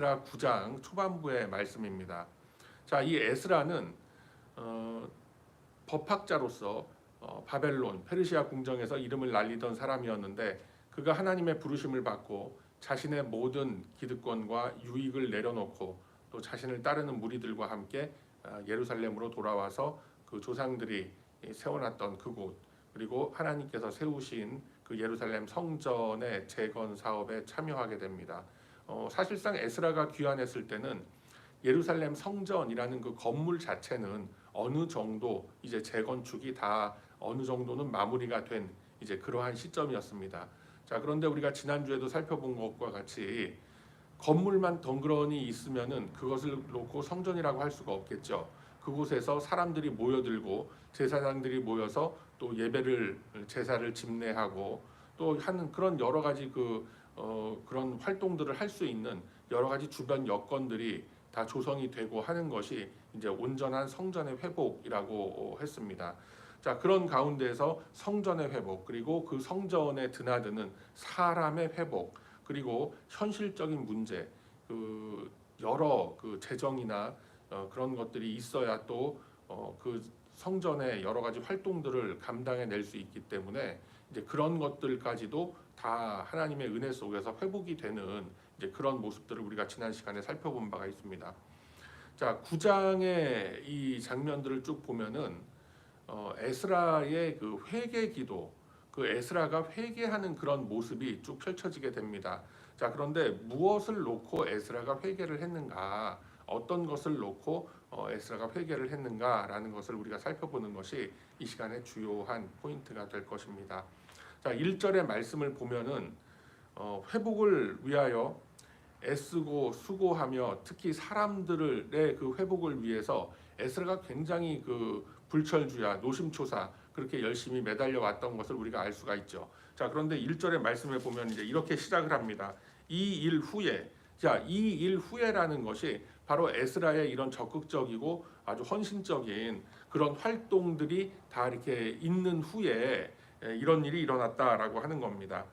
에스라 9장 초반부의 말씀입니다. 자, 이 에스라는 어, 법학자로서 어, 바벨론 페르시아 궁정에서 이름을 날리던 사람이었는데 그가 하나님의 부르심을 받고 자신의 모든 기득권과 유익을 내려놓고 또 자신을 따르는 무리들과 함께 어, 예루살렘으로 돌아와서 그 조상들이 세워놨던 그곳 그리고 하나님께서 세우신 그 예루살렘 성전의 재건 사업에 참여하게 됩니다. 어, 사실상 에스라가 귀환했을 때는 예루살렘 성전이라는 그 건물 자체는 어느 정도 이제 재건축이 다 어느 정도는 마무리가 된 이제 그러한 시점이었습니다. 자 그런데 우리가 지난 주에도 살펴본 것과 같이 건물만 덩그러니 있으면은 그것을 놓고 성전이라고 할 수가 없겠죠. 그곳에서 사람들이 모여들고 제사장들이 모여서 또 예배를 제사를 집례하고 또 하는 그런 여러 가지 그 어, 그런 활동들을 할 수 있는 여러 가지 주변 여건들이 다 조성이 되고 하는 것이 이제 온전한 성전의 회복이라고 했습니다. 자 그런 가운데서 성전의 회복 그리고 그 성전에 드나드는 사람의 회복 그리고 현실적인 문제 그 여러 그 재정이나 어, 그런 것들이 있어야 또 어, 그 성전의 여러 가지 활동들을 감당해 낼 수 있기 때문에 이제 그런 것들까지도 다 하나님의 은혜 속에서 회복이 되는 이제 그런 모습들을 우리가 지난 시간에 살펴본 바가 있습니다. 자, 9장의 이 장면들을 쭉 보면은 어, 에스라의 그 회개 기도, 그 에스라가 회개하는 그런 모습이 쭉 펼쳐지게 됩니다. 자, 그런데 무엇을 놓고 에스라가 회개를 했는가? 어떤 것을 놓고 어, 에스라가 회개를 했는가라는 것을 우리가 살펴보는 것이 이 시간의 주요한 포인트가 될 것입니다. 자, 1절의 말씀을 보면은 어, 회복을 위하여 애쓰고 수고하며 특히 사람들의 그 회복을 위해서 에스라가 굉장히 그 불철주야 노심초사 그렇게 열심히 매달려 왔던 것을 우리가 알 수가 있죠. 자, 그런데 1절의 말씀에 보면 이제 이렇게 시작을 합니다. 이 일 후에 자, 이 일 후에라는 것이 바로 에스라의 이런 적극적이고 아주 헌신적인 그런 활동들이 다 이렇게 있는 후에 예, 이런 일이 일어났다라고 하는 겁니다.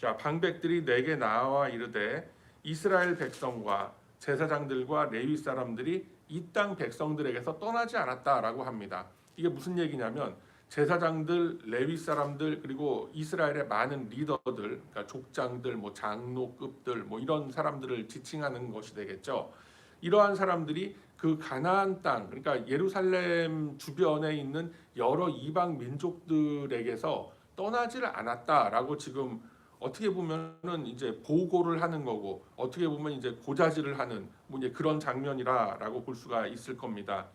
자, 방백들이 내게 나와 이르되 이스라엘 백성과 제사장들과 레위 사람들이 이 땅 백성들에게서 떠나지 않았다라고 합니다. 이게 무슨 얘기냐면 제사장들, 레위 사람들 그리고 이스라엘의 많은 리더들, 그러니까 족장들, 뭐 장로급들, 뭐 이런 사람들을 지칭하는 것이 되겠죠. 이러한 사람들이 그 가나안 땅, 그러니까 예루살렘 주변에 있는 여러 이방 민족들에게서 떠나지를 않았다라고 지금 어떻게 보면은 이제 보고를 하는 거고 어떻게 보면 이제 고자질을 하는 뭐 이제 그런 장면이라라고 볼 수가 있을 겁니다.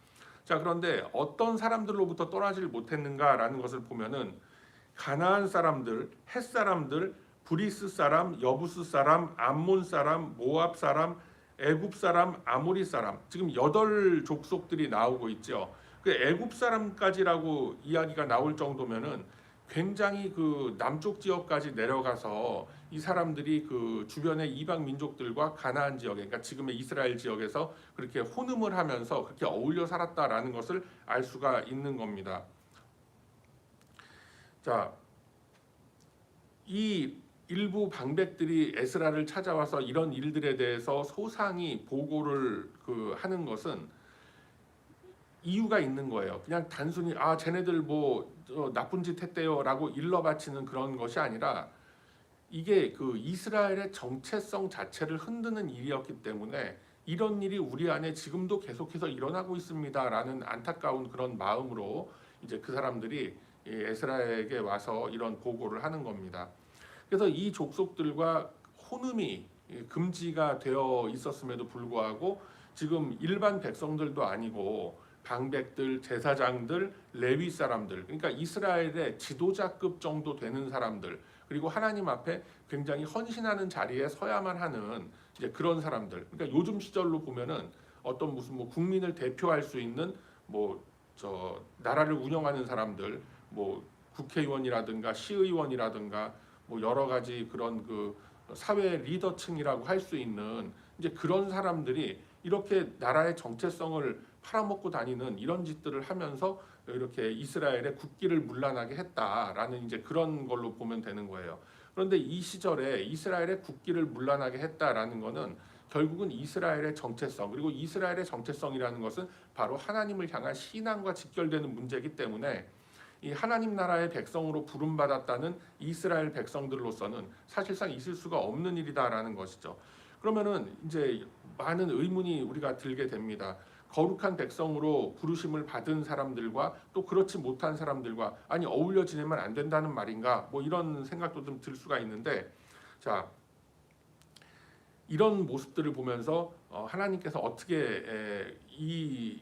자 그런데 어떤 사람들로부터 떠나지를 못했는가라는 것을 보면은 가나안 사람들, 헷 사람들, 브리스 사람, 여부스 사람, 암몬 사람, 모압 사람, 애굽 사람, 아모리 사람 지금 여덟 족속들이 나오고 있죠. 그 애굽 사람까지라고 이야기가 나올 정도면은 굉장히 그 남쪽 지역까지 내려가서 이 사람들이 그 주변의 이방 민족들과 가나안 지역에 그러니까 지금의 이스라엘 지역에서 그렇게 혼음을 하면서 그렇게 어울려 살았다라는 것을 알 수가 있는 겁니다. 자, 이 일부 방백들이 에스라를 찾아와서 이런 일들에 대해서 소상히 보고를 그 하는 것은 이유가 있는 거예요. 그냥 단순히 아 쟤네들 뭐 어, 나쁜 짓 했대요라고 일러 바치는 그런 것이 아니라 이게 그 이스라엘의 정체성 자체를 흔드는 일이었기 때문에 이런 일이 우리 안에 지금도 계속해서 일어나고 있습니다라는 안타까운 그런 마음으로 이제 그 사람들이 에스라에게 와서 이런 보고를 하는 겁니다. 그래서 이 족속들과 혼음이 금지가 되어 있었음에도 불구하고 지금 일반 백성들도 아니고 방백들, 제사장들, 레위 사람들, 그러니까 이스라엘의 지도자급 정도 되는 사람들, 그리고 하나님 앞에 굉장히 헌신하는 자리에 서야만 하는 이제 그런 사람들. 그러니까 요즘 시절로 보면은 어떤 무슨 뭐 국민을 대표할 수 있는 뭐 저 나라를 운영하는 사람들, 뭐 국회의원이라든가 시의원이라든가 뭐 여러 가지 그런 그 사회 리더층이라고 할 수 있는 이제 그런 사람들이 이렇게 나라의 정체성을 팔아먹고 다니는 이런 짓들을 하면서 이렇게 이스라엘의 국기를 물란하게 했다라는 이제 그런 걸로 보면 되는 거예요. 그런데 이 시절에 이스라엘의 국기를 물란하게 했다라는 거는 결국은 이스라엘의 정체성 그리고 이스라엘의 정체성이라는 것은 바로 하나님을 향한 신앙과 직결되는 문제이기 때문에 이 하나님 나라의 백성으로 부름받았다는 이스라엘 백성들로서는 사실상 있을 수가 없는 일이다라는 것이죠. 그러면은 이제 많은 의문이 우리가 들게 됩니다. 거룩한 백성으로 부르심을 받은 사람들과 또 그렇지 못한 사람들과 아니 어울려 지내면 안 된다는 말인가? 뭐 이런 생각도 좀 들 수가 있는데 자 이런 모습들을 보면서 어, 하나님께서 어떻게 에, 이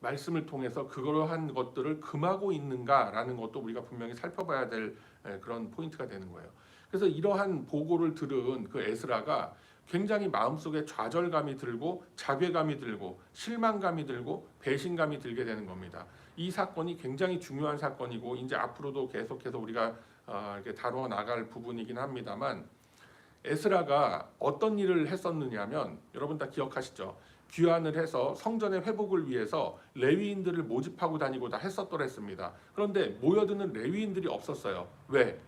말씀을 통해서 그러한 것들을 금하고 있는가라는 것도 우리가 분명히 살펴봐야 될 에, 그런 포인트가 되는 거예요. 그래서 이러한 보고를 들은 그 에스라가 굉장히 마음속에 좌절감이 들고 자괴감이 들고 실망감이 들고 배신감이 들게 되는 겁니다. 이 사건이 굉장히 중요한 사건이고 이제 앞으로도 계속해서 우리가 어, 이렇게 다루어 나갈 부분이긴 합니다만 에스라가 어떤 일을 했었느냐면 여러분 다 기억하시죠? 귀환을 해서 성전의 회복을 위해서 레위인들을 모집하고 다니고 다 했었더랬습니다. 그런데 모여드는 레위인들이 없었어요. 왜?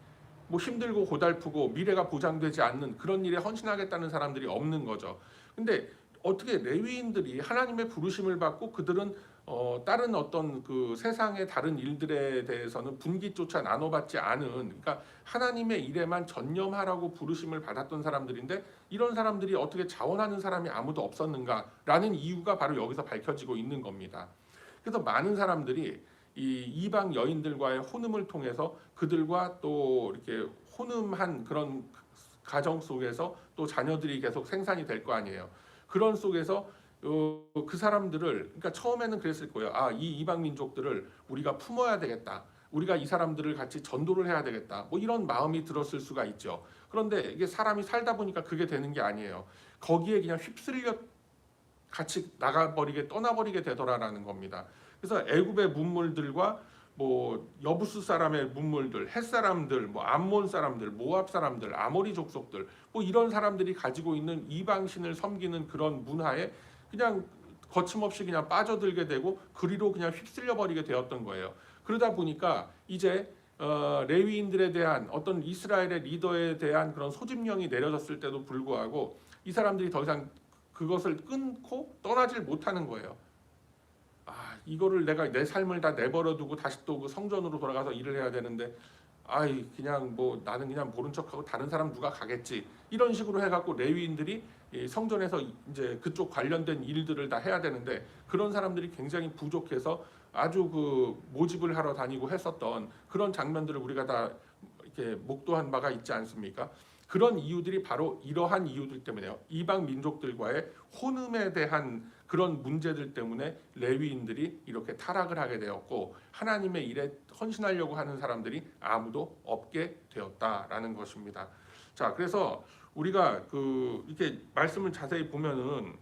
뭐 힘들고 고달프고 미래가 보장되지 않는 그런 일에 헌신하겠다는 사람들이 없는 거죠. 근데 어떻게 레위인들이 하나님의 부르심을 받고 그들은 어, 다른 어떤 그 세상의 다른 일들에 대해서는 분기조차 나눠받지 않은 그러니까 하나님의 일에만 전념하라고 부르심을 받았던 사람들인데 이런 사람들이 어떻게 자원하는 사람이 아무도 없었는가라는 이유가 바로 여기서 밝혀지고 있는 겁니다. 그래서 많은 사람들이 이 이방 여인들과의 혼음을 통해서 그들과 또 이렇게 혼음한 그런 가정 속에서 또 자녀들이 계속 생산이 될 거 아니에요. 그런 속에서 어, 그 사람들을 그러니까 처음에는 그랬을 거예요. 아, 이 이방 민족들을 우리가 품어야 되겠다. 우리가 이 사람들을 같이 전도를 해야 되겠다. 뭐 이런 마음이 들었을 수가 있죠. 그런데 이게 사람이 살다 보니까 그게 되는 게 아니에요. 거기에 그냥 휩쓸려 같이 나가버리게 떠나버리게 되더라라는 겁니다. 그래서 애굽의 문물들과 뭐 여부스 사람의 문물들, 헷 사람들, 뭐 암몬 사람들, 모압 사람들, 아모리 족속들, 뭐 이런 사람들이 가지고 있는 이방신을 섬기는 그런 문화에 그냥 거침없이 그냥 빠져들게 되고 그리로 그냥 휩쓸려 버리게 되었던 거예요. 그러다 보니까 이제 어, 레위인들에 대한 어떤 이스라엘의 리더에 대한 그런 소집령이 내려졌을 때도 불구하고 이 사람들이 더 이상 그것을 끊고 떠나질 못하는 거예요. 아 이거를 내가 내 삶을 다 내버려 두고 다시 또 그 성전으로 돌아가서 일을 해야 되는데 아이 그냥 뭐 나는 그냥 모른 척하고 다른 사람 누가 가겠지 이런 식으로 해갖고 레위인들이 이 성전에서 이제 그쪽 관련된 일들을 다 해야 되는데 그런 사람들이 굉장히 부족해서 아주 그 모집을 하러 다니고 했었던 그런 장면들을 우리가 다 이렇게 목도한 바가 있지 않습니까? 그런 이유들이 바로 이러한 이유들 때문에요. 이방 민족들과의 혼음에 대한 그런 문제들 때문에 레위인들이 이렇게 타락을 하게 되었고 하나님의 일에 헌신하려고 하는 사람들이 아무도 없게 되었다라는 것입니다. 자, 그래서 우리가 그 이렇게 말씀을 자세히 보면은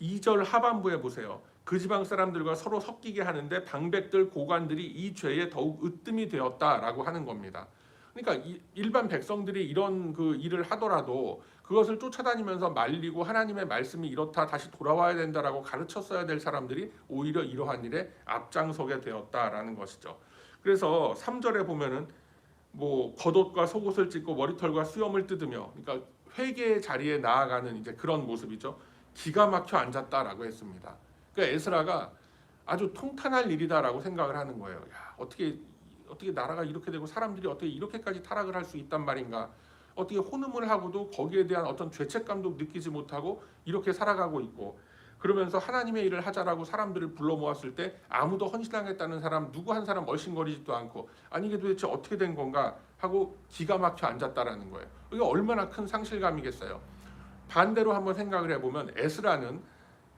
2절 하반부에 보세요. 그 지방 사람들과 서로 섞이게 하는데 방백들 고관들이 이 죄에 더욱 으뜸이 되었다라고 하는 겁니다. 그러니까 이- 일반 백성들이 이런 그 일을 하더라도 그것을 쫓아다니면서 말리고 하나님의 말씀이 이렇다 다시 돌아와야 된다라고 가르쳤어야 될 사람들이 오히려 이러한 일에 앞장서게 되었다라는 것이죠. 그래서 3절에 보면은 뭐 겉옷과 속옷을 찢고 머리털과 수염을 뜯으며 그러니까 회개의 자리에 나아가는 이제 그런 모습이죠. 기가 막혀 앉았다라고 했습니다. 그러니까 에스라가 아주 통탄할 일이다라고 생각을 하는 거예요. 야, 어떻게 어떻게 나라가 이렇게 되고 사람들이 어떻게 이렇게까지 타락을 할 수 있단 말인가? 어떻게 혼음을 하고도 거기에 대한 어떤 죄책감도 느끼지 못하고 이렇게 살아가고 있고 그러면서 하나님의 일을 하자라고 사람들을 불러 모았을 때 아무도 헌신하겠다는 사람 누구 한 사람 얼씬거리지도 않고 아니 이게 도대체 어떻게 된 건가 하고 기가 막혀 앉았다라는 거예요. 이게 얼마나 큰 상실감이겠어요. 반대로 한번 생각을 해보면 에스라는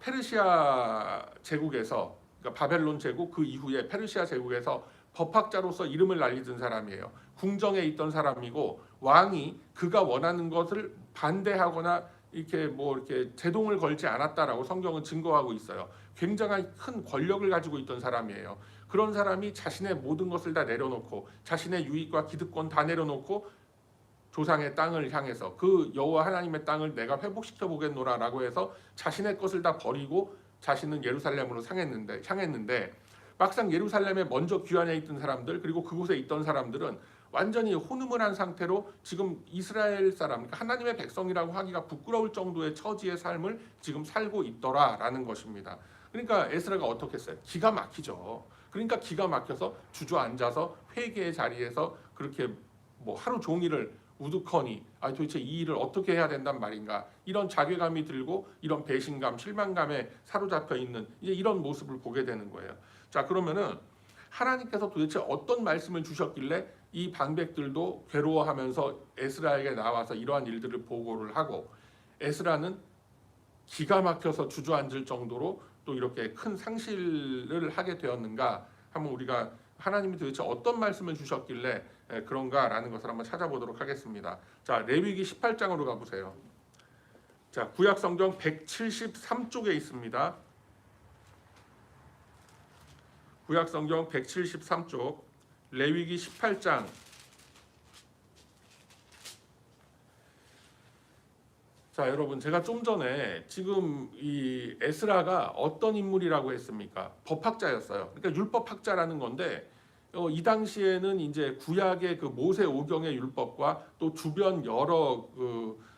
페르시아 제국에서 그러니까 바벨론 제국 그 이후에 페르시아 제국에서 법학자로서 이름을 날리던 사람이에요. 궁정에 있던 사람이고 왕이 그가 원하는 것을 반대하거나 이렇게 뭐 이렇게 제동을 걸지 않았다라고 성경은 증거하고 있어요. 굉장히 큰 권력을 가지고 있던 사람이에요. 그런 사람이 자신의 모든 것을 다 내려놓고 자신의 유익과 기득권 다 내려놓고 조상의 땅을 향해서 그 여호와 하나님의 땅을 내가 회복시켜 보겠노라라고 해서 자신의 것을 다 버리고 자신은 예루살렘으로 상했는데 향했는데 막상 예루살렘에 먼저 귀환해 있던 사람들 그리고 그곳에 있던 사람들은 완전히 혼음을 한 상태로 지금 이스라엘 사람, 그러니까 하나님의 백성이라고 하기가 부끄러울 정도의 처지의 삶을 지금 살고 있더라라는 것입니다. 그러니까 에스라가 어떻게 했어요? 기가 막히죠. 그러니까 기가 막혀서 주저앉아서 회개의 자리에서 그렇게 뭐 하루 종일을 우두커니 아 도대체 이 일을 어떻게 해야 된단 말인가 이런 자괴감이 들고 이런 배신감 실망감에 사로잡혀 있는 이제 이런 모습을 보게 되는 거예요. 자 그러면은 하나님께서 도대체 어떤 말씀을 주셨길래 이 방백들도 괴로워하면서 에스라에게 나와서 이러한 일들을 보고를 하고 에스라는 기가 막혀서 주저앉을 정도로 또 이렇게 큰 상실을 하게 되었는가 한번 우리가 하나님이 도대체 어떤 말씀을 주셨길래 에, 그런가라는 것을 한번 찾아보도록 하겠습니다. 자 레위기 18장으로 가보세요. 자 구약 성경 173쪽에 있습니다. 구약 성경 173쪽 레위기 18장 자 여러분 제가 좀 전에 지금 이 에스라가 어떤 인물이라고 했습니까? 법학자였어요. 그러니까 율법학자라는 건데 어, 이 당시에는 이제 구약의 그 모세 오경의 율법과 또 주변 여러 그, 그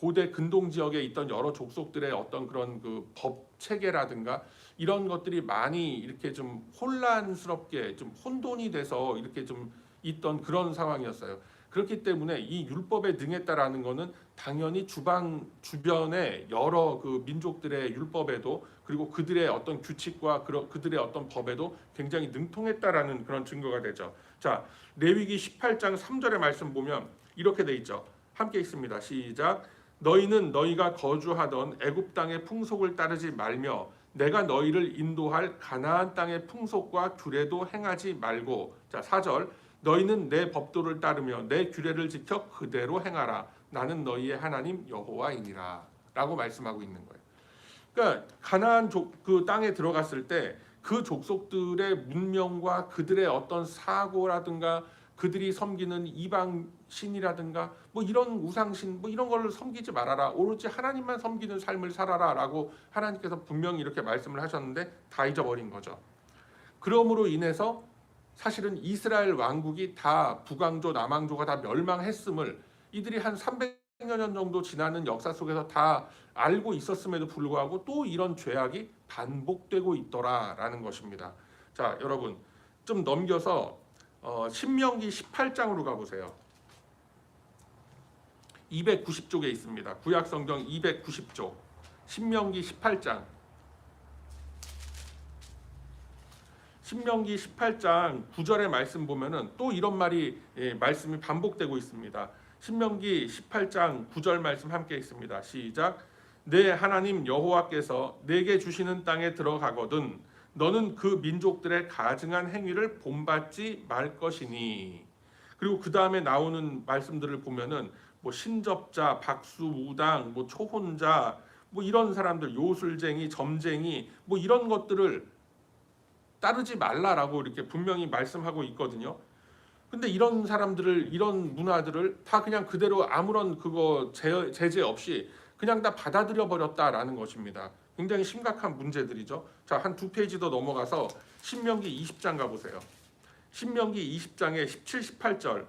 고대 근동 지역에 있던 여러 족속들의 어떤 그런 그 법 체계라든가 이런 것들이 많이 이렇게 좀 혼란스럽게 좀 혼돈이 돼서 이렇게 좀 있던 그런 상황이었어요. 그렇기 때문에 이 율법에 능했다라는 것은 당연히 주방 주변의 여러 그 민족들의 율법에도 그리고 그들의 어떤 규칙과 그들의 어떤 법에도 굉장히 능통했다라는 그런 증거가 되죠. 자, 레위기 18장 3절의 말씀 보면 이렇게 돼 있죠. 함께 있습니다. 시작. 너희는 너희가 거주하던 애굽 땅의 풍속을 따르지 말며 내가 너희를 인도할 가나안 땅의 풍속과 규례도 행하지 말고 자 4절. 너희는 내 법도를 따르며 내 규례를 지켜 그대로 행하라. 나는 너희의 하나님 여호와이니라. 라고 말씀하고 있는 거예요. 그러니까 가나안 족, 그 땅에 들어갔을 때 그 족속들의 문명과 그들의 어떤 사고라든가 그들이 섬기는 이방 신이라든가 뭐 이런 우상신 뭐 이런 걸 섬기지 말아라 오로지 하나님만 섬기는 삶을 살아라라고 하나님께서 분명히 이렇게 말씀을 하셨는데 다 잊어버린 거죠. 그러므로 인해서 사실은 이스라엘 왕국이 다 북왕조 남왕조가 다 멸망했음을 이들이 한 300여 년 정도 지나는 역사 속에서 다 알고 있었음에도 불구하고 또 이런 죄악이 반복되고 있더라라는 것입니다. 자, 여러분 좀 넘겨서 어, 신명기 18장으로 가보세요. 290쪽에 있습니다. 구약 성경 290쪽. 신명기 18장. 신명기 18장 9절의 말씀 보면은 또 이런 말이 예, 말씀이 반복되고 있습니다. 신명기 18장 9절 말씀 함께 있습니다. 시작. 내 하나님 여호와께서 내게 주시는 땅에 들어가거든 너는 그 민족들의 가증한 행위를 본받지 말 것이니. 그리고 그 다음에 나오는 말씀들을 보면은 뭐 신접자, 박수, 무당, 뭐 초혼자, 뭐 이런 사람들 요술쟁이, 점쟁이, 뭐 이런 것들을 따르지 말라라고 이렇게 분명히 말씀하고 있거든요. 근데 이런 사람들을 이런 문화들을 다 그냥 그대로 아무런 그거 제, 제재 없이 그냥 다 받아들여 버렸다라는 것입니다. 굉장히 심각한 문제들이죠. 자, 한 두 페이지 더 넘어가서 신명기 20장 가 보세요. 신명기 20장의 17, 18절.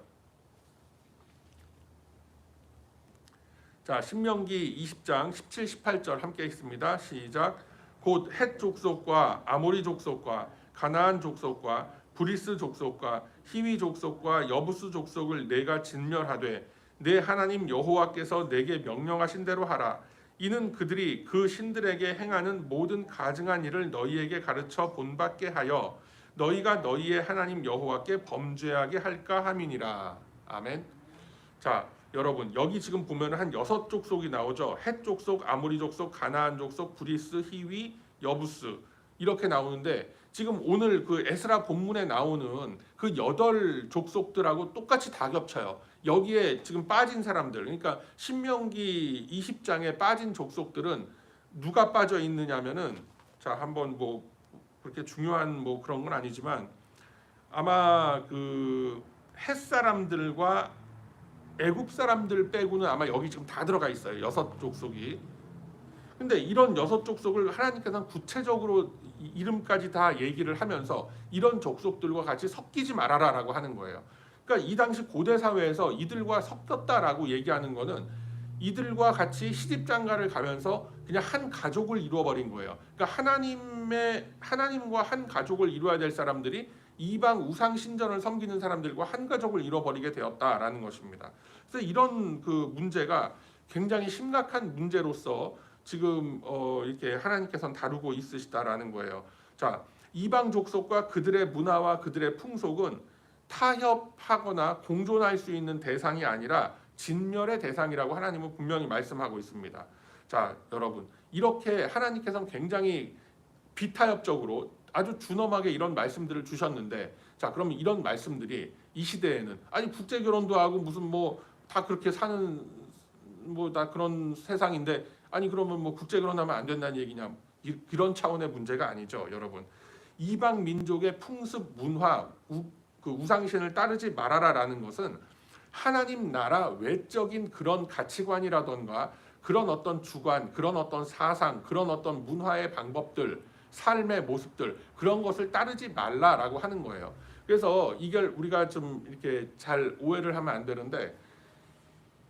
자, 신명기 20장 17, 18절 함께 있습니다. 시작. 곧 헷 족속과 아모리 족속과 가나안 족속과 브리스 족속과 히위 족속과 여부스 족속을 내가 진멸하되 내 하나님 여호와께서 내게 명령하신 대로 하라. 이는 그들이 그 신들에게 행하는 모든 가증한 일을 너희에게 가르쳐 본받게 하여 너희가 너희의 하나님 여호와께 범죄하게 할까 함이니라. 아멘. 자, 여러분 여기 지금 보면 한 여섯 족속이 나오죠. 헷 족속, 아모리 족속, 가나안 족속, 브리스, 히위, 여부스 이렇게 나오는데 지금 오늘 그 에스라 본문에 나오는 그 여덟 족속들하고 똑같이 다 겹쳐요. 여기에 지금 빠진 사람들, 그러니까 신명기 20장에 빠진 족속들은 누가 빠져 있느냐면은 자 한번 뭐 그렇게 중요한 뭐 그런 건 아니지만 아마 그헷 사람들과 애굽 사람들 빼고는 아마 여기 지금 다 들어가 있어요. 여섯 족속이. 근데 이런 여섯 족속을 하나님께서는 구체적으로 이- 이름까지 다 얘기를 하면서 이런 족속들과 같이 섞이지 말아라라고 하는 거예요. 그러니까 이 당시 고대 사회에서 이들과 섞였다라고 얘기하는 거는 이들과 같이 시집 장가를 가면서 그냥 한 가족을 이루어 버린 거예요. 그러니까 하나님의 하나님과 한 가족을 이루어야 될 사람들이 이방 우상 신전을 섬기는 사람들과 한 가족을 이루어 버리게 되었다라는 것입니다. 그래서 이런 그 문제가 굉장히 심각한 문제로서 지금 어 이렇게 하나님께서는 다루고 있으시다라는 거예요. 자, 이방 족속과 그들의 문화와 그들의 풍속은 타협하거나 공존할 수 있는 대상이 아니라 진멸의 대상이라고 하나님은 분명히 말씀하고 있습니다. 자, 여러분 이렇게 하나님께서는 굉장히 비타협적으로 아주 준엄하게 이런 말씀들을 주셨는데, 자, 그러면 이런 말씀들이 이 시대에는 아니 국제 결혼도 하고 무슨 뭐 다 그렇게 사는 뭐 다 그런 세상인데 아니 그러면 뭐 국제 결혼하면 안 된다는 얘기냐? 이- 이런 차원의 문제가 아니죠, 여러분. 이방 민족의 풍습 문화 우, 그 우상신을 따르지 말아라라는 것은 하나님 나라 외적인 그런 가치관이라던가 그런 어떤 주관, 그런 어떤 사상, 그런 어떤 문화의 방법들, 삶의 모습들 그런 것을 따르지 말라라고 하는 거예요. 그래서 이걸 우리가 좀 이렇게 잘 오해를 하면 안 되는데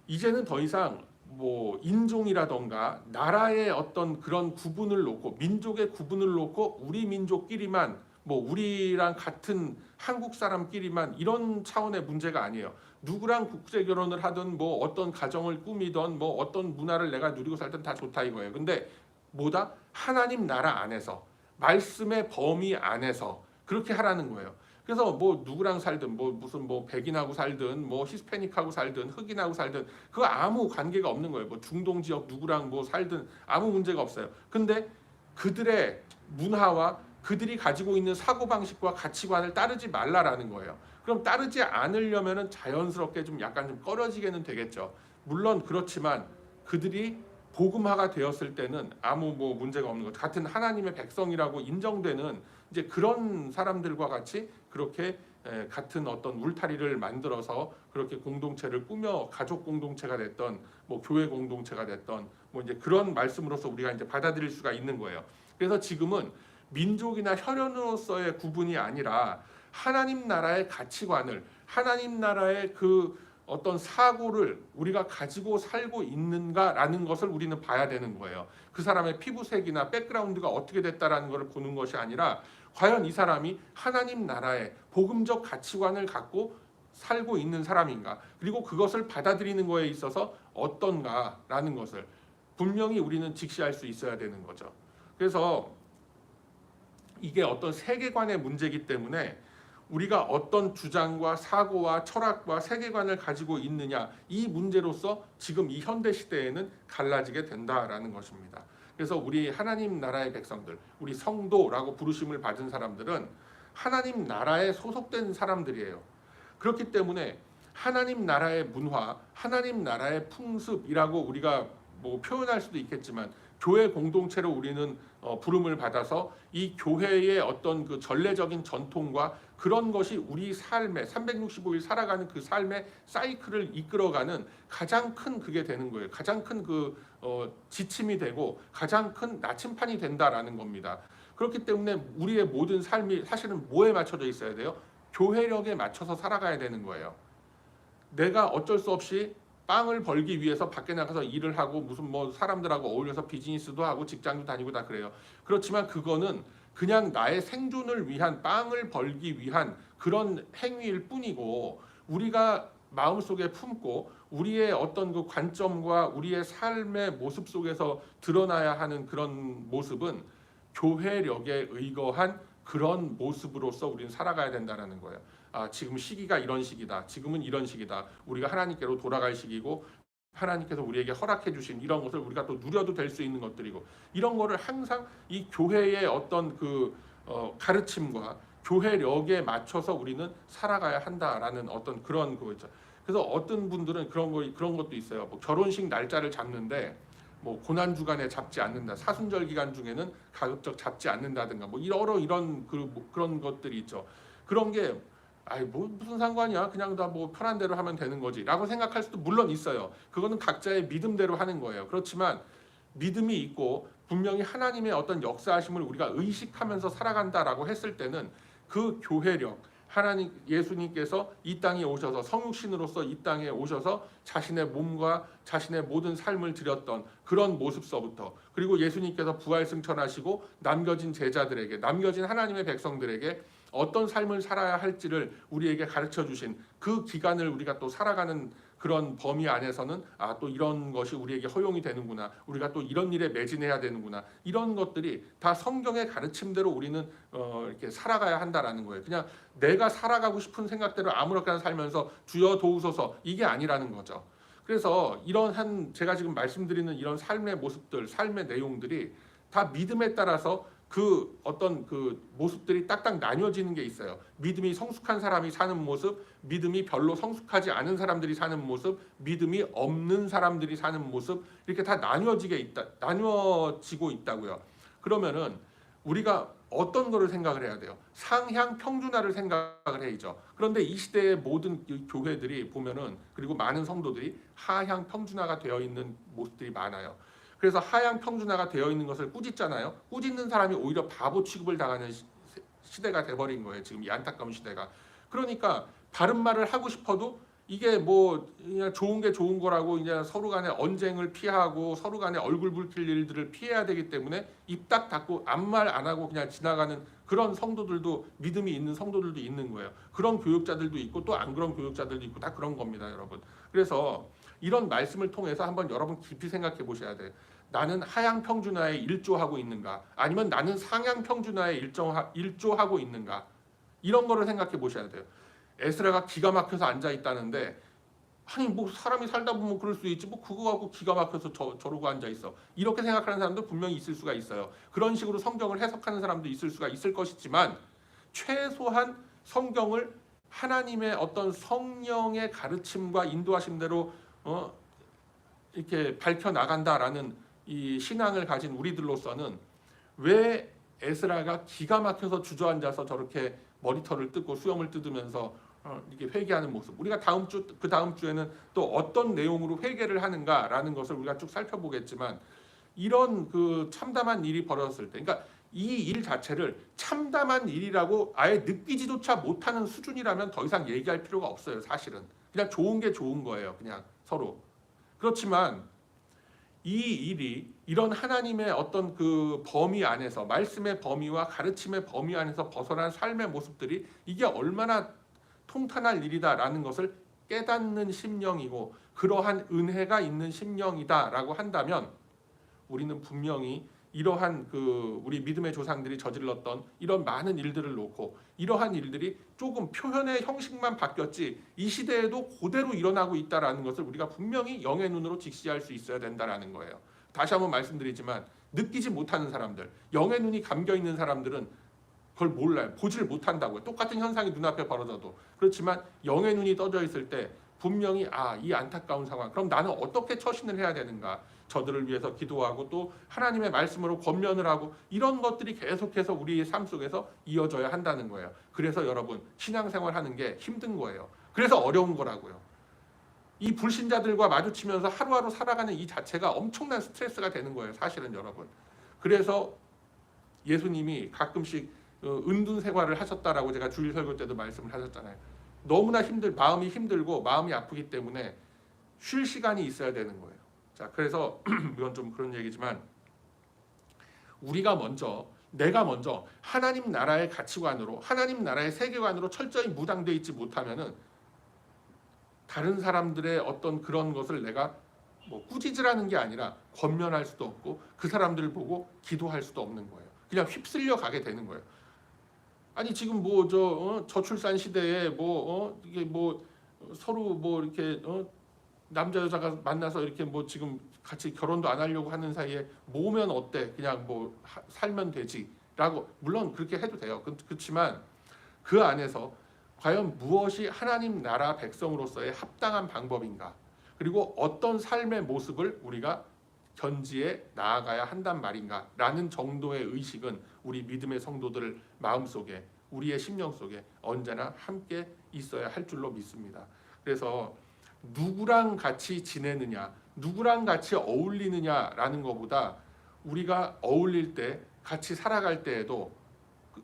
이제는 더 이상 뭐 인종이라던가 나라의 어떤 그런 구분을 놓고 민족의 구분을 놓고 우리 민족끼리만 뭐 우리랑 같은 한국 사람끼리만 이런 차원의 문제가 아니에요. 누구랑 국제 결혼을 하든 뭐 어떤 가정을 꾸미던 뭐 어떤 문화를 내가 누리고 살든 다 좋다 이거예요. 근데 뭐다? 하나님 나라 안에서 말씀의 범위 안에서 그렇게 하라는 거예요. 그래서 뭐 누구랑 살든 뭐 무슨 뭐 백인하고 살든 뭐 히스패닉하고 살든 흑인하고 살든 그거 아무 관계가 없는 거예요. 뭐 중동 지역 누구랑 뭐 살든 아무 문제가 없어요. 근데 그들의 문화와 그들이 가지고 있는 사고 방식과 가치관을 따르지 말라라는 거예요. 그럼 따르지 않으려면은 자연스럽게 좀 약간 좀 꺼려지게는 되겠죠. 물론 그렇지만 그들이 복음화가 되었을 때는 아무 뭐 문제가 없는 것 같은 하나님의 백성이라고 인정되는 이제 그런 사람들과 같이 그렇게 에, 같은 어떤 울타리를 만들어서 그렇게 공동체를 꾸며 가족 공동체가 됐던 뭐 교회 공동체가 됐던 뭐 이제 그런 말씀으로서 우리가 이제 받아들일 수가 있는 거예요. 그래서 지금은 민족이나 혈연으로서의 구분이 아니라 하나님 나라의 가치관을 하나님 나라의 그 어떤 사고를 우리가 가지고 살고 있는가라는 것을 우리는 봐야 되는 거예요. 그 사람의 피부색이나 백그라운드가 어떻게 됐다라는 것을 보는 것이 아니라 과연 이 사람이 하나님 나라의 복음적 가치관을 갖고 살고 있는 사람인가 그리고 그것을 받아들이는 거에 있어서 어떤가라는 것을 분명히 우리는 직시할 수 있어야 되는 거죠. 그래서 이게 어떤 세계관의 문제이기 때문에 우리가 어떤 주장과 사고와 철학과 세계관을 가지고 있느냐 이 문제로서 지금 이 현대 시대에는 갈라지게 된다라는 것입니다. 그래서 우리 하나님 나라의 백성들, 우리 성도라고 부르심을 받은 사람들은 하나님 나라에 소속된 사람들이에요. 그렇기 때문에 하나님 나라의 문화, 하나님 나라의 풍습이라고 우리가 뭐 표현할 수도 있겠지만 교회 공동체로 우리는 어, 부름을 받아서 이 교회의 어떤 그 전례적인 전통과 그런 것이 우리 삶에 365일 살아가는 그 삶의 사이클을 이끌어가는 가장 큰 그게 되는 거예요. 가장 큰그 어, 지침이 되고 가장 큰 나침판이 된다라는 겁니다. 그렇기 때문에 우리의 모든 삶이 사실은 뭐에 맞춰져 있어야 돼요? 교회력에 맞춰서 살아가야 되는 거예요. 내가 어쩔 수 없이 빵을 벌기 위해서 밖에 나가서 일을 하고 무슨 뭐 사람들하고 어울려서 비즈니스도 하고 직장도 다니고 다 그래요. 그렇지만 그거는 그냥 나의 생존을 위한 빵을 벌기 위한 그런 행위일 뿐이고 우리가 마음속에 품고 우리의 어떤 그 관점과 우리의 삶의 모습 속에서 드러나야 하는 그런 모습은 교회력에 의거한 그런 모습으로서 우리는 살아가야 된다는 거예요. 아, 지금 시기가 이런 시기다. 지금은 이런 시기다. 우리가 하나님께로 돌아갈 시기고 하나님께서 우리에게 허락해 주신 이런 것을 우리가 또 누려도 될 수 있는 것들이고 이런 거를 항상 이 교회의 어떤 그 어, 가르침과 교회력에 맞춰서 우리는 살아가야 한다라는 어떤 그런 거 있죠. 그래서 어떤 분들은 그런 거 그런 것도 있어요. 뭐 결혼식 날짜를 잡는데 뭐 고난 주간에 잡지 않는다. 사순절 기간 중에는 가급적 잡지 않는다든가 뭐 여러 이런 그, 뭐 그런 것들이 있죠. 그런 게 아이 뭐 무슨 상관이야? 그냥 다 뭐 편한 대로 하면 되는 거지라고 생각할 수도 물론 있어요. 그거는 각자의 믿음대로 하는 거예요. 그렇지만 믿음이 있고 분명히 하나님의 어떤 역사하심을 우리가 의식하면서 살아간다라고 했을 때는 그 교회력 하나님 예수님께서 이 땅에 오셔서 성육신으로서 이 땅에 오셔서 자신의 몸과 자신의 모든 삶을 드렸던 그런 모습서부터 그리고 예수님께서 부활 승천하시고 남겨진 제자들에게 남겨진 하나님의 백성들에게 어떤 삶을 살아야 할지를 우리에게 가르쳐 주신 그 기간을 우리가 또 살아가는 그런 범위 안에서는 아 또 이런 것이 우리에게 허용이 되는구나. 우리가 또 이런 일에 매진해야 되는구나. 이런 것들이 다 성경의 가르침대로 우리는 어 이렇게 살아가야 한다라는 거예요. 그냥 내가 살아가고 싶은 생각대로 아무렇게나 살면서 주여 도우소서 이게 아니라는 거죠. 그래서 이런 한 제가 지금 말씀드리는 이런 삶의 모습들 삶의 내용들이 다 믿음에 따라서 그 어떤 그 모습들이 딱딱 나뉘어지는 게 있어요. 믿음이 성숙한 사람이 사는 모습, 믿음이 별로 성숙하지 않은 사람들이 사는 모습, 믿음이 없는 사람들이 사는 모습 이렇게 다 나뉘어지게 있다. 나뉘어지고 있다고요. 그러면은 우리가 어떤 거를 생각을 해야 돼요? 상향 평준화를 생각을 해야죠. 그런데 이 시대의 모든 이 교회들이 보면은 그리고 많은 성도들이 하향 평준화가 되어 있는 모습들이 많아요. 그래서 하향 평준화가 되어 있는 것을 꾸짖잖아요. 꾸짖는 사람이 오히려 바보 취급을 당하는 시- 시대가 돼버린 거예요. 지금 이 안타까운 시대가. 그러니까 바른 말을 하고 싶어도 이게 뭐 그냥 좋은 게 좋은 거라고 이제 서로 간에 언쟁을 피하고 서로 간에 얼굴 붉힐 일들을 피해야 되기 때문에 입 딱 닫고 아무 말 안 하고 그냥 지나가는 그런 성도들도 믿음이 있는 성도들도 있는 거예요. 그런 교육자들도 있고 또 안 그런 교육자들도 있고 다 그런 겁니다, 여러분. 그래서 이런 말씀을 통해서 한번 여러분 깊이 생각해 보셔야 돼요. 나는 하향 평준화에 일조하고 있는가? 아니면 나는 상향 평준화에 일정 일조하고 있는가? 이런 거를 생각해 보셔야 돼요. 에스라가 기가 막혀서 앉아 있다는데 아니 뭐 사람이 살다 보면 그럴 수 있지 뭐 그거 갖고 기가 막혀서 저, 저러고 앉아 있어 이렇게 생각하는 사람도 분명히 있을 수가 있어요 그런 식으로 성경을 해석하는 사람도 있을 수가 있을 것이지만 최소한 성경을 하나님의 어떤 성령의 가르침과 인도하심대로 어 이렇게 밝혀 나간다라는 이 신앙을 가진 우리들로서는 왜 에스라가 기가 막혀서 주저앉아서 저렇게 머리털을 뜯고 수염을 뜯으면서 어, 이렇게 회개하는 모습. 우리가 다음 주 그 다음 주에는 또 어떤 내용으로 회개를 하는가라는 것을 우리가 쭉 살펴보겠지만 이런 그 참담한 일이 벌어졌을 때, 그러니까 이 일 자체를 참담한 일이라고 아예 느끼지조차 못하는 수준이라면 더 이상 얘기할 필요가 없어요. 사실은 그냥 좋은 게 좋은 거예요. 그냥 서로 그렇지만 이 일이 이런 하나님의 어떤 그 범위 안에서 말씀의 범위와 가르침의 범위 안에서 벗어난 삶의 모습들이 이게 얼마나 통탄할 일이다라는 것을 깨닫는 심령이고 그러한 은혜가 있는 심령이다라고 한다면 우리는 분명히 이러한 그 우리 믿음의 조상들이 저질렀던 이런 많은 일들을 놓고 이러한 일들이 조금 표현의 형식만 바뀌었지 이 시대에도 그대로 일어나고 있다라는 것을 우리가 분명히 영의 눈으로 직시할 수 있어야 된다라는 거예요. 다시 한번 말씀드리지만 느끼지 못하는 사람들, 영의 눈이 감겨 있는 사람들은 그걸 몰라요. 보지를 못한다고요. 똑같은 현상이 눈앞에 벌어져도 그렇지만 영의 눈이 떠져 있을 때 분명히 아 이 안타까운 상황. 그럼 나는 어떻게 처신을 해야 되는가? 저들을 위해서 기도하고 또 하나님의 말씀으로 권면을 하고 이런 것들이 계속해서 우리의 삶 속에서 이어져야 한다는 거예요. 그래서 여러분 신앙생활 하는 게 힘든 거예요. 그래서 어려운 거라고요. 이 불신자들과 마주치면서 하루하루 살아가는 이 자체가 엄청난 스트레스가 되는 거예요. 사실은 여러분. 그래서 예수님이 가끔씩 어, 은둔 생활을 하셨다라고 제가 주일 설교 때도 말씀을 하셨잖아요. 너무나 힘들 마음이 힘들고 마음이 아프기 때문에 쉴 시간이 있어야 되는 거예요. 자, 그래서 이건 좀 그런 얘기지만 우리가 먼저 내가 먼저 하나님 나라의 가치관으로 하나님 나라의 세계관으로 철저히 무당돼 있지 못하면은 다른 사람들의 어떤 그런 것을 내가 뭐 꾸짖으라는 게 아니라 권면할 수도 없고 그 사람들을 보고 기도할 수도 없는 거예요. 그냥 휩쓸려 가게 되는 거예요. 아니 지금 뭐저 어, 저출산 시대에 뭐 어, 이게 뭐 서로 뭐 이렇게 어, 남자 여자가 만나서 이렇게 뭐 지금 같이 결혼도 안 하려고 하는 사이에 모으면 어때? 그냥 뭐 하- 살면 되지라고 물론 그렇게 해도 돼요. 그- 그렇지만 그 안에서 과연 무엇이 하나님 나라 백성으로서의 합당한 방법인가? 그리고 어떤 삶의 모습을 우리가 견지에 나아가야 한단 말인가라는 정도의 의식은 우리 믿음의 성도들 마음속에 우리의 심령 속에 언제나 함께 있어야 할 줄로 믿습니다. 그래서 누구랑 같이 지내느냐, 누구랑 같이 어울리느냐라는 것보다 우리가 어울릴 때 같이 살아갈 때에도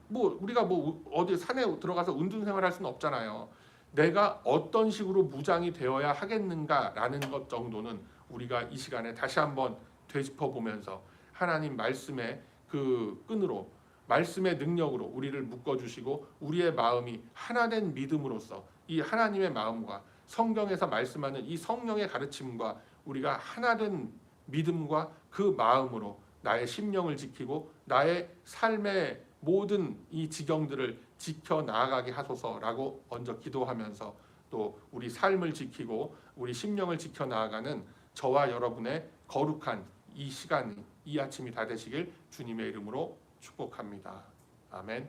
그뭐 우리가 뭐 어디 산에 들어가서 운동 생활할 수는 없잖아요. 내가 어떤 식으로 무장이 되어야 하겠는가라는 것 정도는 우리가 이 시간에 다시 한번 되짚어 보면서 하나님 말씀의 그 끈으로 말씀의 능력으로 우리를 묶어 주시고 우리의 마음이 하나 된 믿음으로써 이 하나님의 마음과 성경에서 말씀하는 이 성령의 가르침과 우리가 하나된 믿음과 그 마음으로 나의 심령을 지키고 나의 삶의 모든 이 지경들을 지켜 나아가게 하소서라고 먼저 기도하면서 또 우리 삶을 지키고 우리 심령을 지켜 나아가는 저와 여러분의 거룩한 이 시간이 이 아침이 다 되시길 주님의 이름으로 축복합니다. 아멘.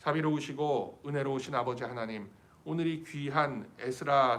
자비로우시고 은혜로우신 아버지 하나님, 오늘 이 귀한 에스라